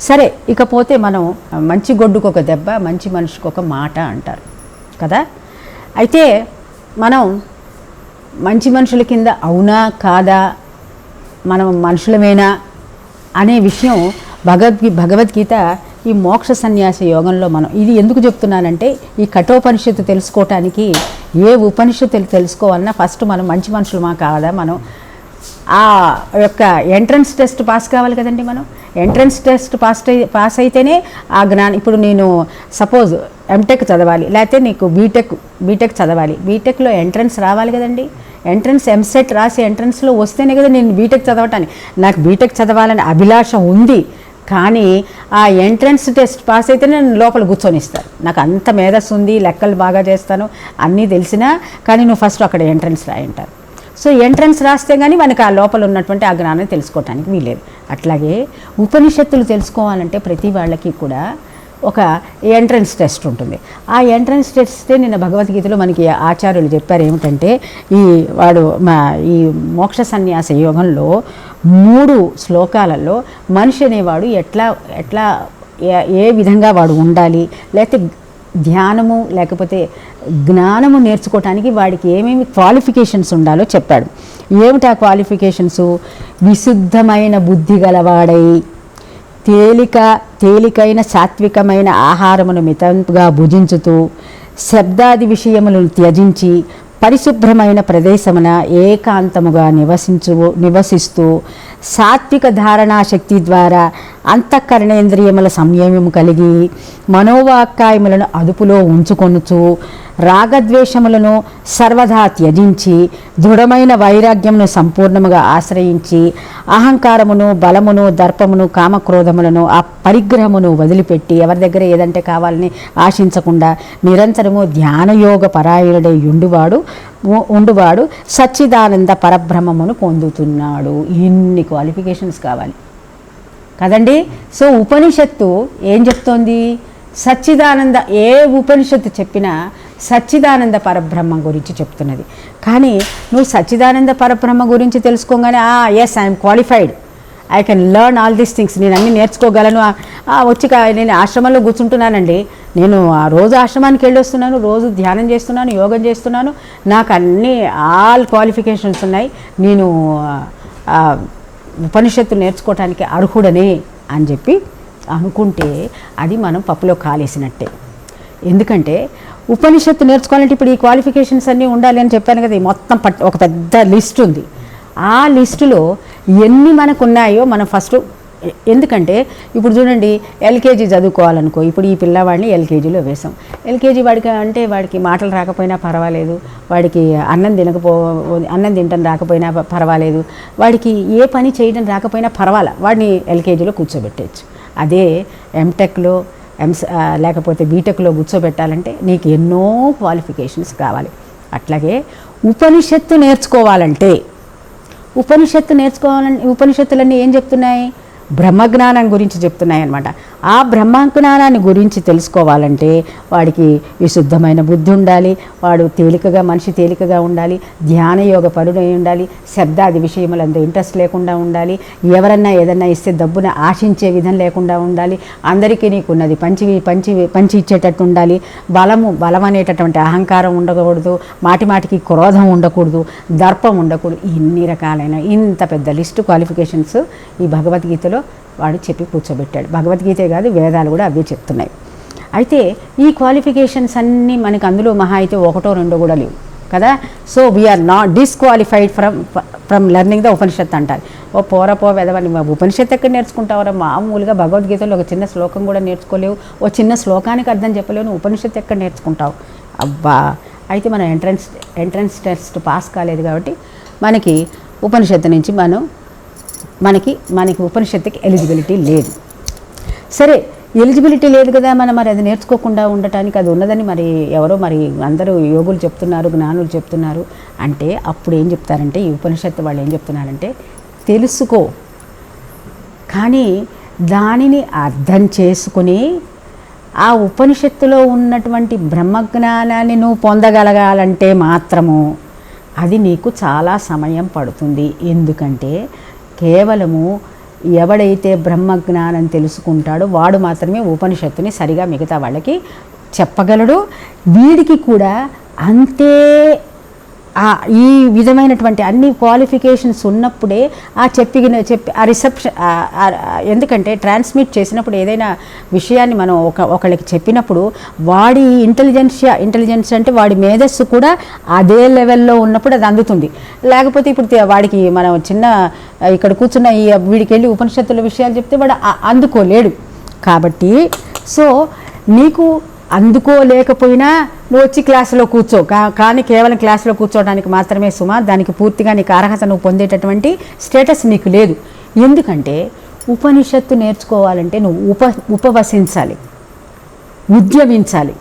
సరే ఇకపోతే మనం మంచి గొడ్డుకు ఒక దెబ్బ మంచి మనిషికి ఒక మాట అంటారు. కదా? అయితే మనం మంచి మనుషుల కింద అవునా కాదా? మనం మనుషులమేనా? అనే విషయం భగవద్గీ భగవద్గీత ఈ మోక్ష సన్యాస యోగంలో మనం ఇది ఎందుకు చెప్తున్నానంటే ఈ కఠోపనిషత్తు తెలుసుకోవటానికి ఏ ఉపనిషత్తులు తెలుసుకోవాలన్నా ఫస్ట్ మనం మంచి మనుషులమా కాదా? మనం ఆ యొక్క ఎంట్రన్స్ టెస్ట్ పాస్ కావాలి కదండి మనం? ఎంట్రన్స్ టెస్ట్ పాస్ పాస్ అయితేనే ఆ జ్ఞానం ఇప్పుడు నేను సపోజ్ ఎంటెక్ చదవాలి లేకపోతే నీకు బీటెక్ బీటెక్ చదవాలి. బీటెక్లో ఎంట్రన్స్ రావాలి కదండి? ఎంట్రన్స్ ఎంసెట్ రాసి ఎంట్రన్స్లో వస్తేనే కదా నేను బీటెక్ చదవటానికి. నాకు బీటెక్ చదవాలని అభిలాష ఉంది కానీ ఆ ఎంట్రన్స్ టెస్ట్ పాస్ అయితే నేను లోపల కూర్చొనిస్తారు. నాకు అంత మేధస్సు ఉంది లెక్కలు బాగా చేస్తాను అన్నీ తెలిసినా కానీ నువ్వు ఫస్ట్ అక్కడ ఎంట్రన్స్ రాయంటారు. సో ఎంట్రన్స్ రాస్తే కానీ మనకి ఆ లోపల ఉన్నటువంటి ఆ జ్ఞానం తెలుసుకోవటానికి వీలేదు అట్లాగే ఉపనిషత్తులు తెలుసుకోవాలంటే ప్రతి వాళ్ళకి కూడా ఒక ఎంట్రన్స్ టెస్ట్ ఉంటుంది. ఆ ఎంట్రన్స్ టెస్టే నిన్న భగవద్గీతలో మనకి ఆచార్యులు చెప్పారు ఏమిటంటే ఈ వాడు మా ఈ మోక్ష సన్యాస యోగంలో మూడు శ్లోకాలలో మనిషి అనేవాడు ఎట్లా ఎట్లా ఏ విధంగా వాడు ఉండాలి లేకపోతే ధ్యానము లేకపోతే జ్ఞానము నేర్చుకోవటానికి వాడికి ఏమేమి క్వాలిఫికేషన్స్ ఉండాలో చెప్పాడు. ఏమిటి ఆ క్వాలిఫికేషన్స్? విశుద్ధమైన బుద్ధి గలవాడై తేలిక తేలికైన సాత్వికమైన ఆహారమును మితంగా భుజించుతూ శబ్దాది విషయములను త్యజించి పరిశుభ్రమైన ప్రదేశమున ఏకాంతముగా నివసించు నివసిస్తూ సాత్విక ధారణా శక్తి ద్వారా అంతఃకరణేంద్రియముల సంయమము కలిగి మనోవాక్కాయములను అదుపులో ఉంచుకొనుచు రాగద్వేషములను సర్వదా త్యజించి దృఢమైన వైరాగ్యమును సంపూర్ణముగా ఆశ్రయించి అహంకారమును బలమును దర్పమును కామక్రోధములను ఆ పరిగ్రహమును వదిలిపెట్టి ఎవరి దగ్గర ఏదంటే కావాలని ఆశించకుండా నిరంతరము ధ్యానయోగ పరాయణుడై ఉండువాడు ఉండువాడు సచ్చిదానంద పరబ్రహ్మమును పొందుతున్నాడు. ఇన్ని క్వాలిఫికేషన్స్ కావాలి. కదండి? సో ఉపనిషత్తు ఏం చెప్తోంది? సచ్చిదానంద ఏ ఉపనిషత్తు చెప్పినా సచ్చిదానంద పరబ్రహ్మ గురించి చెప్తున్నది. కానీ నువ్వు సచ్చిదానంద పరబ్రహ్మ గురించి తెలుసుకోగానే yes I am qualified I can learn all these things నేను అన్నీ నేర్చుకోగలను. వచ్చి నేను ఆశ్రమంలో కూర్చుంటున్నానండి. నేను ఆ రోజు ఆశ్రమానికి వెళ్ళి వస్తున్నాను రోజు ధ్యానం చేస్తున్నాను యోగం చేస్తున్నాను. నాకు అన్ని ఆల్ క్వాలిఫికేషన్స్ ఉన్నాయి. నేను ఉపనిషత్తు నేర్చుకోవటానికి అర్హుడనే అని చెప్పి అనుకుంటే అది మనం పప్పులో కాలేసినట్టే. ఎందుకంటే ఉపనిషత్తు నేర్చుకోవాలంటే ఇప్పుడు ఈ క్వాలిఫికేషన్స్ అన్నీ ఉండాలి అని చెప్పాను కదా మొత్తం పట్ ఒక పెద్ద లిస్ట్ ఉంది. ఆ లిస్టులో ఎన్ని మనకు ఉన్నాయో మనం ఫస్ట్ ఎందుకంటే ఇప్పుడు చూడండి ఎల్కేజీ చదువుకోవాలనుకో ఇప్పుడు ఈ పిల్లవాడిని ఎల్కేజీలో వేసాం. ఎల్కేజీ వాడికి అంటే వాడికి మాటలు రాకపోయినా పర్వాలేదు వాడికి అన్నం తినకపో అన్నం తినటం రాకపోయినా పర్వాలేదు వాడికి ఏ పని చేయడం రాకపోయినా పర్వాలే వాడిని ఎల్కేజీలో కూర్చోబెట్టేయచ్చు. అదే ఎంటెక్లో ఎంస్ లేకపోతే బీటెక్లో కూర్చోబెట్టాలంటే నీకు ఎన్నో క్వాలిఫికేషన్స్ కావాలి. అట్లాగే ఉపనిషత్తు నేర్చుకోవాలంటే ఉపనిషత్తు నేర్చుకోవాలని ఉపనిషత్తులన్నీ ఏం చెప్తున్నాయి? బ్రహ్మజ్ఞానం గురించి చెప్తున్నాయి అనమాట ఆ బ్రహ్మజ్ఞానాన్ని గురించి తెలుసుకోవాలంటే వాడికి విశుద్ధమైన బుద్ధి ఉండాలి వాడు తేలికగా మనిషి తేలికగా ఉండాలి ధ్యానయోగ పరుడై ఉండాలి శబ్దాది విషయములందు ఇంట్రెస్ట్ లేకుండా ఉండాలి ఎవరన్నా ఏదన్నా ఇస్తే డబ్బున ఆశించే విధం లేకుండా ఉండాలి అందరికీ నీకున్నది పంచి పంచి పంచి ఇచ్చేటట్టు ఉండాలి బలము బలం అనేటటువంటి అహంకారం ఉండకూడదు మాటి మాటికి క్రోధం ఉండకూడదు దర్పం ఉండకూడదు ఇన్ని రకాలైన ఇంత పెద్ద లిస్టు క్వాలిఫికేషన్స్ ఈ భగవద్గీతలో వాడు చెప్పి కూర్చోబెట్టాడు. భగవద్గీతే కాదు వేదాలు కూడా అవే చెప్తున్నాయి. అయితే ఈ క్వాలిఫికేషన్స్ అన్నీ మనకి అందులో మహా అయితే ఒకటో రెండో కూడా లేవు. కదా? So we are not disqualified from from learning the Upanishad అంటారు. ఓ పోర పో వెదవని ఉపనిషత్ ఎక్కడ నేర్చుకుంటావరా? మామూలుగా భగవద్గీతలో ఒక చిన్న శ్లోకం కూడా నేర్చుకోలేవు. ఓ చిన్న శ్లోకానికి అర్థం చెప్పలేవు. ఉపనిషత్ ఎక్కడ నేర్చుకుంటావు? అబ్బా! అయితే మనం ఎంట్రన్స్ ఎంట్రన్స్ టెస్ట్ పాస్ కాలేదు కాబట్టి మనకి ఉపనిషత్తు నుంచి మనం మనకి మనకి ఉపనిషత్తుకి ఎలిజిబిలిటీ లేదు. సరే ఎలిజిబిలిటీ లేదు కదా మనం మరి అది నేర్చుకోకుండా ఉండటానికి అది ఉన్నదని మరి ఎవరో మరి అందరూ యోగులు చెప్తున్నారు జ్ఞానులు చెప్తున్నారు. అంటే అప్పుడు ఏం చెప్తారంటే ఈ ఉపనిషత్తు వాళ్ళు ఏం చెప్తున్నారంటే తెలుసుకో. కానీ దానిని అర్థం చేసుకుని ఆ ఉపనిషత్తులో ఉన్నటువంటి బ్రహ్మజ్ఞానాన్ని నువ్వు పొందగలగాలంటే మాత్రము అది నీకు చాలా సమయం పడుతుంది. ఎందుకంటే కేవలము ఎవడైతే బ్రహ్మజ్ఞానం తెలుసుకుంటాడో వాడు మాత్రమే ఉపనిషత్తుని సరిగా మిగతా వాళ్ళకి చెప్పగలడు. వీడికి కూడా అంతే ఈ విధమైనటువంటి అన్ని క్వాలిఫికేషన్స్ ఉన్నప్పుడే ఆ చెప్పిన చెప్పి ఆ రిసెప్షన్ ఎందుకంటే ట్రాన్స్మిట్ చేసినప్పుడు ఏదైనా విషయాన్ని మనం ఒక ఒకళ్ళకి చెప్పినప్పుడు వాడి ఇంటెలిజెన్షియా ఇంటెలిజెన్స్ అంటే వాడి మేధస్సు కూడా అదే లెవెల్లో ఉన్నప్పుడు అది అందుతుంది. లేకపోతే ఇప్పుడు వాడికి మనం చిన్న ఇక్కడ కూర్చున్న ఈ వీడికి వెళ్ళి ఉపనిషత్తుల విషయాలు చెప్తే వాడు ఆ- అందుకోలేడు. కాబట్టి సో నీకు అందుకోలేకపోయినా నువ్వు వచ్చి క్లాసులో కూర్చో. కా- కానీ కేవలం క్లాసులో కూర్చోవడానికి మాత్రమే సుమా దానికి పూర్తిగా నీకు అర్హత నువ్వు పొందేటటువంటి స్టేటస్ నీకు లేదు. ఎందుకంటే ఉపనిషత్తు నేర్చుకోవాలంటే నువ్వు ఉప ఉపవసించాలి. ఉద్యమించాలి.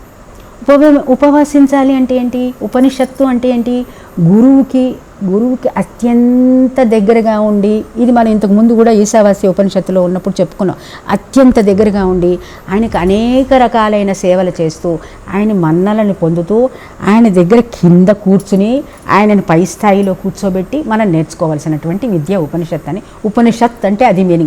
ఉపవ ఉపవసించాలి అంటే ఏంటి? ఉపనిషత్తు అంటే ఏంటి? గురువుకి గురువుకి అత్యంత దగ్గరగా ఉండి ఇది మనం ఇంతకు ముందు కూడా ఈశావాస్య ఉపనిషత్తులో ఉన్నప్పుడు చెప్పుకున్నాం. అత్యంత దగ్గరగా ఉండి ఆయనకు అనేక రకాలైన సేవలు చేస్తూ ఆయన మన్నలను పొందుతూ ఆయన దగ్గర కింద కూర్చుని ఆయనను పై స్థాయిలో కూర్చోబెట్టి మనం నేర్చుకోవాల్సినటువంటి విద్య ఉపనిషత్ అని ఉపనిషత్ అంటే అది మీనింగ్